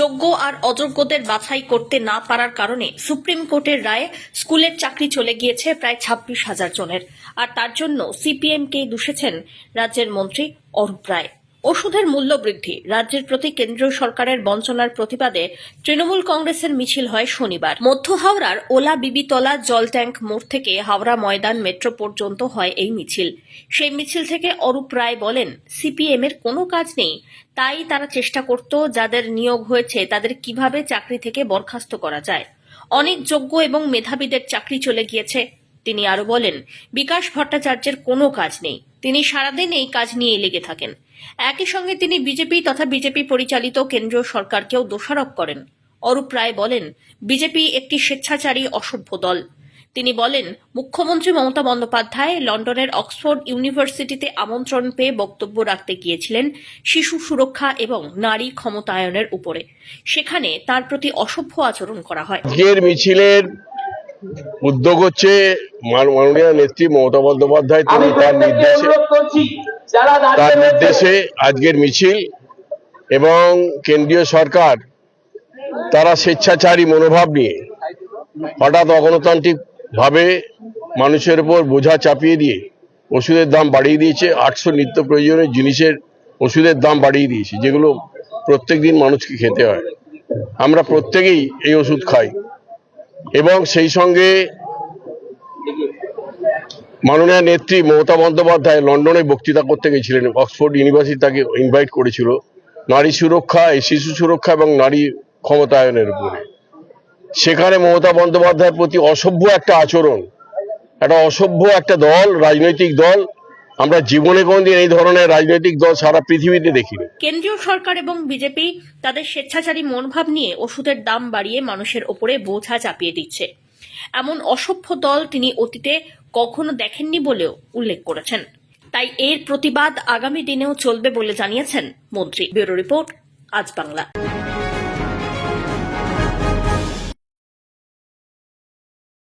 যোগ্য আর অযোগ্যদের বাছাই করতে না পারার কারণে সুপ্রিম কোর্টের রায়ে স্কুলের চাকরি চলে গিয়েছে প্রায় ছাব্বিশ হাজার জনের। আর তার জন্য সিপিএমকে দুষেছেন রাজ্যের মন্ত্রী অরূপ রায়। ওষুধের মূল্য বৃদ্ধি। রাজ্যের প্রতি কেন্দ্রীয় সরকারের বঞ্চনার প্রতিবাদে তৃণমূল কংগ্রেসের মিছিল হয় শনিবার। মধ্য হাওড়ার ওলা বিবিতলা জল ট্যাঙ্ক মোড় থেকে হাওড়া ময়দান মেট্রো পর্যন্ত হয় এই মিছিল। সেই মিছিল থেকে অরূপ রায় বলেন সিপিএম এর কোনো কাজ নেই। তাই তারা চেষ্টা করত যাদের নিয়োগ হয়েছে তাদের কীভাবে চাকরি থেকে বরখাস্ত করা যায়। অনেক যোগ্য এবং মেধাবীদের চাকরি চলে গিয়েছে। তিনি আরও বলেন, বিকাশ ভট্টাচার্যের কোনো কাজ নেই। তিনি সারাদিন এই কাজ নিয়ে লেগে থাকেন। একই সঙ্গে তিনি বিজেপি তথা বিজেপি পরিচালিত কেন্দ্রীয় সরকারকেও দোষারোপ করেন। অরূপ রায় বলেন বিজেপি একটি স্বেচ্ছাচারী অসভ্য দল। তিনি বলেন মুখ্যমন্ত্রী মমতা বন্দ্যোপাধ্যায় লন্ডনের অক্সফোর্ড ইউনিভার্সিটিতে আমন্ত্রণ পেয়ে বক্তব্য রাখতে গিয়েছিলেন শিশু সুরক্ষা এবং নারী ক্ষমতায়নের উপরে। সেখানে তার প্রতি অসভ্য আচরণ করা হয়। আজকের মিছিলের উদ্যোগ হচ্ছে মাননীয় নেত্রী মমতা বন্দ্যোপাধ্যায় তিনি তার নির্দেশে তার নির্দেশে আজকের মিছিল এবং কেন্দ্রীয় সরকার তারা স্বেচ্ছাচারী মনোভাব নিয়ে হঠাৎ অগণতান্ত্রিক ভাবে মানুষের উপর বোঝা চাপিয়ে দিয়ে ওষুধের দাম বাড়িয়ে দিয়েছে। আটশো নিত্য প্রয়োজনীয় জিনিসের ওষুধের দাম বাড়িয়ে দিয়েছে যেগুলো প্রত্যেক দিন মানুষকে খেতে হয়। আমরা প্রত্যেকেই এই ওষুধ খাই এবং সেই সঙ্গে মাননীয় নেত্রী মমতা বন্দ্যোপাধ্যায় লন্ডনে বক্তৃতা করতে গেছিলেন। অক্সফোর্ড ইউনিভার্সিটি তাকে ইনভাইট করেছিল। নারী সুরক্ষা শিশু সুরক্ষা এবং নারী ক্ষমতায়নের উপরে। সেখানে মমতা বন্দ্যোপাধ্যায়ের প্রতি অসভ্য একটা আচরণ, একটা অসভ্য একটা দল, রাজনৈতিক দল। আমরা জীবনে কোনদিন এই ধরনের রাজনৈতিক দল সারা পৃথিবীতে দেখিনি। কেন্দ্রীয় সরকার এবং বিজেপি তাদের স্বেচ্ছাচারী মনোভাব নিয়ে ওষুধের দাম বাড়িয়ে মানুষের ওপরে বোঝা চাপিয়ে দিচ্ছে। এমন অসভ্য দল তিনি অতীতে কখনো দেখেননি বলেও উল্লেখ করেছেন। তাই এর প্রতিবাদ আগামী দিনেও চলবে বলে জানিয়েছেন মন্ত্রী। ব্যুরো রিপোর্ট, আজ বাংলা।